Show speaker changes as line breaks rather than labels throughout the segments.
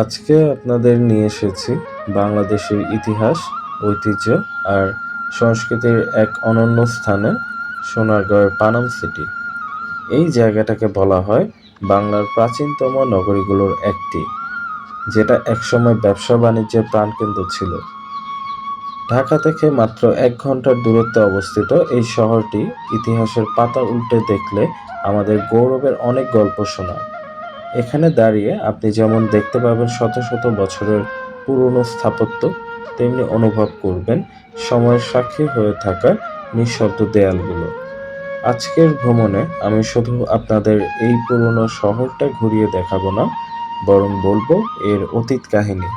আজকে আপনাদের নিয়ে এসেছি বাংলাদেশের ইতিহাস, ঐতিহ্য আর সংস্কৃতির এক অনন্য স্থানে সোনারগাঁওয়ের পানাম সিটি। এই জায়গাটাকে বলা হয় বাংলার প্রাচীনতম নগরীগুলোর একটি, যেটা একসময় ব্যবসা বাণিজ্যের প্রাণকেন্দ্র ছিল। ঢাকা থেকে মাত্র এক ঘণ্টার দূরত্বে অবস্থিত এই শহরটি ইতিহাসের পাতা উল্টে দেখলে আমাদের গৌরবের অনেক গল্প শোনায় এখানে দাঁড়িয়ে আপনি যেমন দেখতে পাবেন শত শত বছরের পুরনো স্থাপত্য, তেমনি অনুভব করবেন সময়ের সাক্ষী হয়ে থাকা নিঃশব্দ দেয়ালগুলো। আজকের ভ্রমণে আমি শুধু আপনাদের এই পুরনো শহরটা ঘুরিয়ে দেখাবো না, বরং বলব এর অতীত কাহিনী।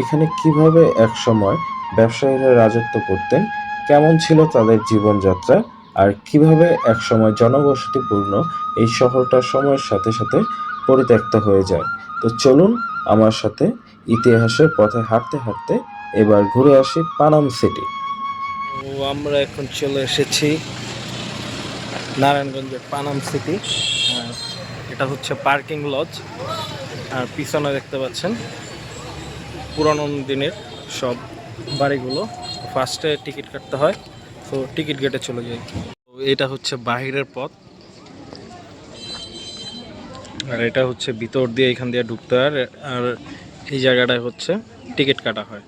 এখানে কীভাবে একসময় ব্যবসায়ীরা রাজত্ব করতেন, কেমন ছিল তাদের জীবনযাত্রা আর কীভাবে একসময় জনবসতিপূর্ণ এই শহরটা সময়ের সাথে সাথে পরিত্যক্ত হয়ে যায়। তো চলুন আমার সাথে ইতিহাসের পথে হাঁটতে হাঁটতে এবার ঘুরে আসি পানাম সিটি।
আমরা এখন চলে এসেছি নারায়ণগঞ্জের পানাম সিটি। এটা হচ্ছে পার্কিং লজ। আর পিছনে দেখতে পাচ্ছেন পুরনো দিনের সব বাড়িগুলো। ফার্স্টে টিকিট কাটতে হয়। তো টিকিট কেটে চলে যাই। তো এটা হচ্ছে বাহিরের পথ। আর এটা হচ্ছে ভিতর দিয়ে এখান দিয়ে ঢুকতে হয়। আর- আর এই জায়গাটায় হচ্ছে টিকিট কাটা হয়।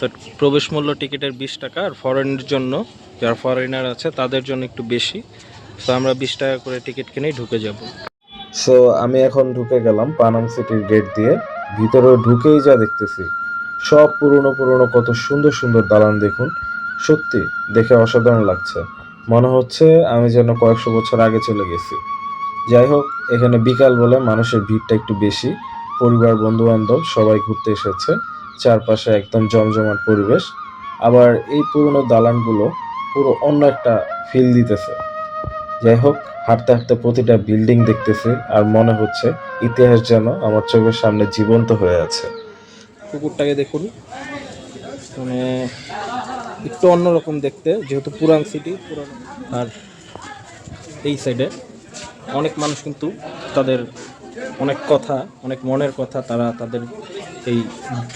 তো প্রবেশ মূল্য টিকিটের বিশ টাকা। আর ফরেনের জন্য, যারা ফরেনার আছে, তাদের জন্য একটু বেশি। তো আমরা বিশ টাকা করে টিকিট কিনেই ঢুকে যাব।
সো আমি এখন ঢুকে গেলাম পানাম সিটির গেট দিয়ে। ভিতরে ঢুকেই যা দেখতেছি। সব পুরনো পুরনো, কত সুন্দর সুন্দর দালান দেখুন। সত্যি, দেখে অসাধারণ লাগছে। মনে হচ্ছে আমি যেন কয়েকশো বছর আগে চলে গেছি। যাই হোক, এখানে বিকাল বলে মানুষের ভিড়টা একটু বেশি। পরিবার বন্ধু বান্ধব সবাই ঘুরতে এসেছে। চারপাশে একদম জমজমাট পরিবেশ। আবার এই পুরনো দালানগুলো পুরো অন্য একটা ফিল দিতেছে। যাই হোক, হাঁটতে হাঁটতে প্রতিটা বিল্ডিং দেখতেছি আর মনে হচ্ছে ইতিহাস যেন আমার চোখের সামনে জীবন্ত হয়ে আছে।
কুকুরটাকে দেখুন। মানে একটু অন্যরকম দেখতে, যেহেতু পুরান সিটি পুরান আর এই সাইডে অনেক মানুষ কিন্তু তাদের অনেক কথা, অনেক মনের কথা তারা তাদের এই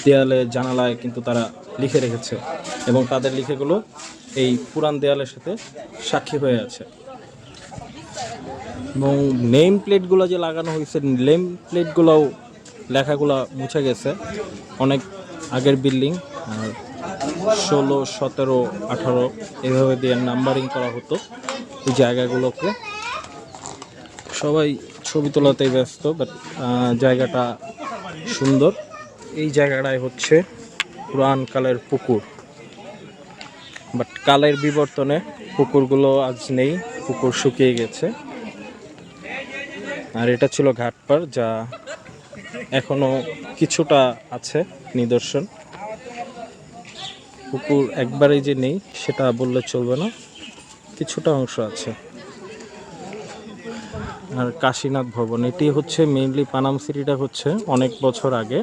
দেয়ালে, জানালায় কিন্তু তারা লিখে রেখেছে এবং তাদের লিখেগুলো এই পুরান দেয়ালের সাথে সাক্ষী হয়ে আছে। এবং নেম প্লেটগুলো যে লাগানো হয়েছে নেম প্লেটগুলোও লেখাগুলো মুছে গেছে। অনেক আগের বিল্ডিং আর ষোলো, সতেরো, আঠারো এভাবে দিয়ে নাম্বারিং করা হতো এই জায়গাগুলোকে। সবাই ছবি তোলাতেই ব্যস্ত বাট জায়গাটা সুন্দর। এই জায়গাটায় হচ্ছে পুরান কালের পুকুর। বাট কালের বিবর্তনে পুকুরগুলো আজ নেই, পুকুর শুকিয়ে গেছে। আর এটা ছিল ঘাটপাড় যা এখনও কিছুটা আছে নিদর্শন। পুকুর একবারেই যে নেই, সেটা বললে চলবে না। কিছুটা অংশ আছে। আর কাশীনাথ ভবন, এটি হচ্ছে মেইনলি পানাম সিটিটা হচ্ছে অনেক বছর আগে।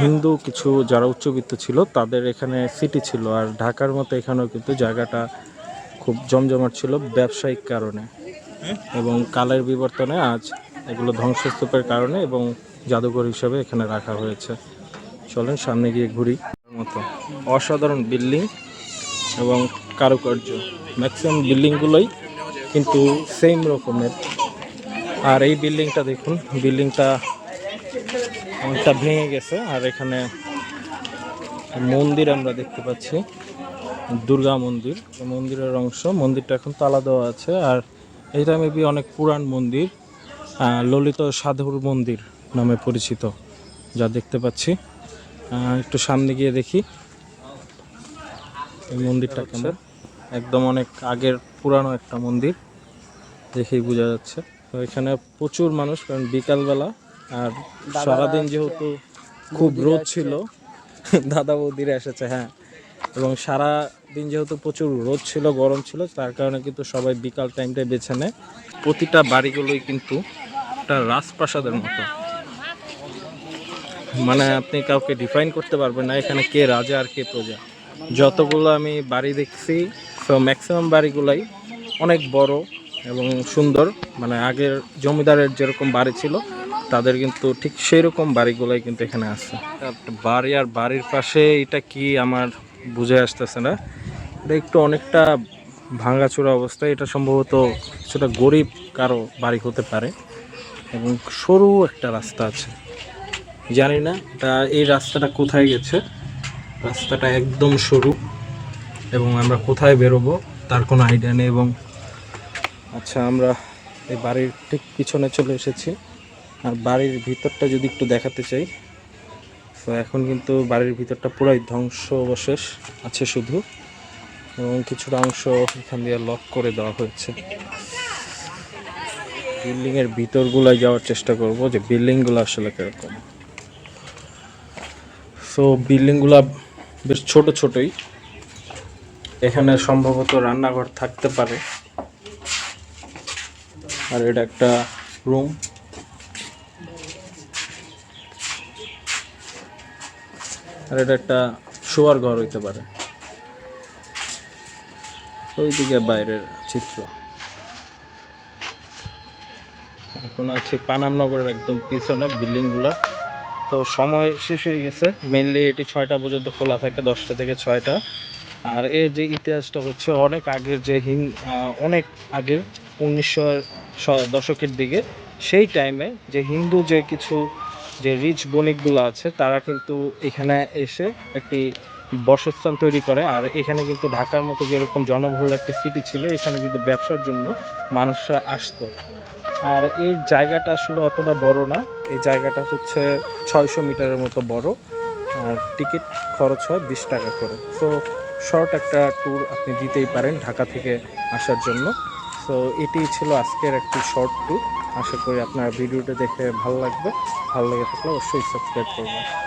হিন্দু কিছু যারা উচ্চবিত্ত ছিল, তাদের এখানে সিটি ছিল। আর ঢাকার মতো এখানেও কিন্তু জায়গাটা খুব জমজমাট ছিল ব্যবসায়িক কারণে। এবং কালের বিবর্তনে আজ এগুলো ধ্বংসস্তূপের কারণে এবং জাদুঘর হিসাবে এখানে রাখা হয়েছে। চলেন সামনে গিয়ে ঘুরি। মতো। অসাধারণ বিল্ডিং এবং কারুকার্য। ম্যাক্সিমাম বিল্ডিংগুলোই কিন্তু সেম রকমের। আর এই বিল্ডিংটা দেখুন বিল্ডিংটা অনেকটা ভেঙে গেছে। আর এখানে মন্দির আমরা দেখতে পাচ্ছি, দুর্গা মন্দির। মন্দিরের অংশ, মন্দিরটা এখন তালা দেওয়া আছে। আর এটা মেবি অনেক পুরান মন্দির ললিত সাধুর মন্দির নামে পরিচিত, যা দেখতে পাচ্ছি। একটু সামনে গিয়ে দেখি। এই মন্দিরটা কেমন? একদম অনেক আগের পুরানো একটা মন্দির দেখেই বোঝা যাচ্ছে। তো এখানে প্রচুর মানুষ কারণ বিকালবেলা আর সারাদিন যেহেতু খুব রোদ ছিল দাদা বৌদিরা এসেছে হ্যাঁ। এবং সারা দিন যেহেতু প্রচুর রোদ ছিল গরম ছিল তার কারণে কিন্তু সবাই বিকাল টাইমটাই বেছে নেয়। প্রতিটা বাড়িগুলোই কিন্তু একটা রাজপ্রাসাদের মতো। মানে আপনি কাউকে ডিফাইন করতে পারবেন না, এখানে কে রাজা আর কে প্রজা। যতগুলো আমি বাড়ি দেখছি তো ম্যাক্সিমাম বাড়িগুলাই অনেক বড় এবং সুন্দর। মানে আগের জমিদারের যেরকম বাড়ি ছিল, তাদের কিন্তু ঠিক সেই রকম বাড়িগুলোই কিন্তু এখানে আছে। বাড়ি আর বাড়ির পাশে এটা কি আমার বুঝে আসতেছে না। এটা একটু অনেকটা ভাঙাচোরা অবস্থা, এটা সম্ভবত কিছুটা গরিব কারও বাড়ি হতে পারে এবং সরু একটা রাস্তা আছে। জানি না এটা এই রাস্তাটা কোথায় গেছে? রাস্তাটা একদম সরু এবং আমরা কোথায় বেরোবো তার কোনো আইডিয়া নেই এবং আচ্ছা আমরা এই বাড়ির ঠিক পিছনে চলে এসেছি। আর বাড়ির ভিতরটা যদি একটু দেখাতে চাই, তো এখন কিন্তু বাড়ির ভিতরটা পুরাই ধ্বংস অবশেষ আছে শুধু এবং কিছুটা অংশ এখান দিয়ে লক করে দেওয়া হয়েছে। বিল্ডিংয়ের ভিতরগুলোয় যাওয়ার চেষ্টা করব যে বিল্ডিংগুলো আসলে কীরকম। সো বিল্ডিংগুলো বেশ ছোট ছোটই। এখানে সম্ভবত রান্নাঘর থাকতে পারে। আর এটা একটা রুম আর এটা একটা শোয়ার ঘর হইতে পারে। ওইদিকে বাইরের চিত্র। এখন আছে পানাম নগরের একদম পিছনে বিল্ডিংগুলো তো সময় শেষ হয়ে গেছে। মেনলি এটি ছয়টা পর্যন্ত খোলা থাকে, দশটা থেকে ছয়টা। আর এর যে ইতিহাসটা হচ্ছে অনেক আগের যে হিন অনেক আগের উনিশশো দশকের দিকে, সেই টাইমে যে হিন্দু যে কিছু যে রিচ বণিকগুলো আছে, তারা কিন্তু এখানে এসে একটি বসস্থান তৈরি করে। আর এখানে কিন্তু ঢাকার মতো যেরকম জনবহুল একটা সিটি ছিল, এখানে কিন্তু ব্যবসার জন্য মানুষরা আসতো। আর এই জায়গাটা আসলে অতটা বড় না। এই জায়গাটা হচ্ছে ছয়শো মিটারের মতো বড়। আর টিকিট খরচ হয় বিশ টাকা করে। তো শর্ট একটা ট্যুর আপনি দিতেই পারেন ঢাকা থেকে আসার জন্য। তো এটি ছিল আজকের একটি শর্ট ট্যুর আশা করি আপনার ভিডিওটা দেখে ভালো লাগবে। ভালো লেগে থাকলে অবশ্যই সাবস্ক্রাইব করবেন।